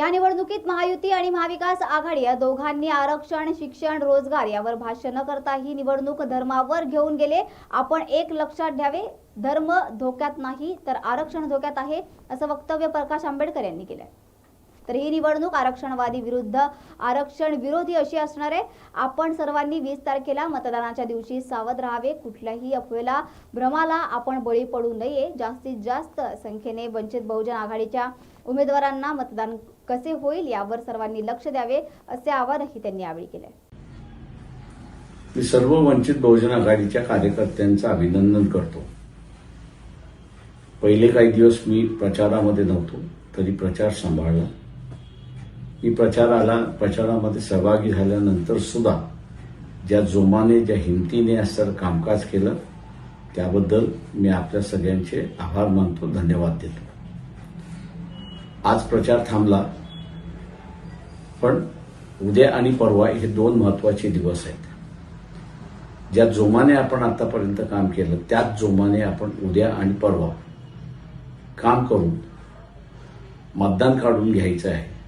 या निवडणुकीत महायुती आणि महाविकास आघाडी या दोघांनी आरक्षण शिक्षण रोजगार यावर भाष्य न करता ही निवडणूक धर्मावर घेऊन गेले. आपण एक लक्षात घ्यावे धर्म धोक्यात नाही तर आरक्षण धोक्यात आहे असं वक्तव्य प्रकाश आंबेडकर यांनी केलं तर ही निवडणूक आरक्षणवादी विरुद्ध आरक्षण विरोधी अशी असणार आहे. आपण सर्वांनी वीस तारखेला मतदानाच्या दिवशी सावध राहावे. कुठल्याही अफवेला भ्रमाला आपण बळी पडू नये. जास्तीत जास्त संख्येने वंचित बहुजन आघाडीच्या उमेदवारांना मतदान कसे होईल यावर सर्वांनी लक्ष द्यावे असे आवाहनही त्यांनी यावेळी केले. मी सर्व वंचित बहुजन आघाडीच्या कार्यकर्त्यांचं अभिनंदन करतो. पहिले काही दिवस मी प्रचारामध्ये नव्हतो तरी प्रचार सांभाळला. मी प्रचाराला प्रचारामध्ये सहभागी झाल्यानंतर सुद्धा ज्या जोमाने ज्या हिमतीने असं कामकाज केलं त्याबद्दल मी आपल्या सगळ्यांचे आभार मानतो धन्यवाद देतो. आज प्रचार थांबला पण उद्या आणि परवा हे दोन महत्त्वाचे दिवस आहेत. ज्या जोमाने आपण आतापर्यंत काम केलं त्याच जोमाने आपण उद्या आणि परवा काम करून मतदान काढून घ्यायचं आहे.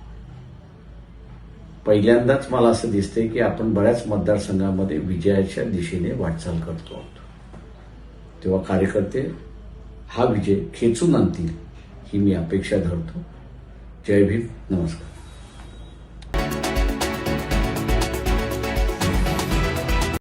पहिल्यांदाच मला असं दिसतंय की आपण बऱ्याच मतदारसंघामध्ये विजयाच्या दिशेने वाटचाल करतो. आहोत तेव्हा कार्यकर्ते हा विजय खेचून आणतील ही मी अपेक्षा धरतो. जय भीम नमस्कार.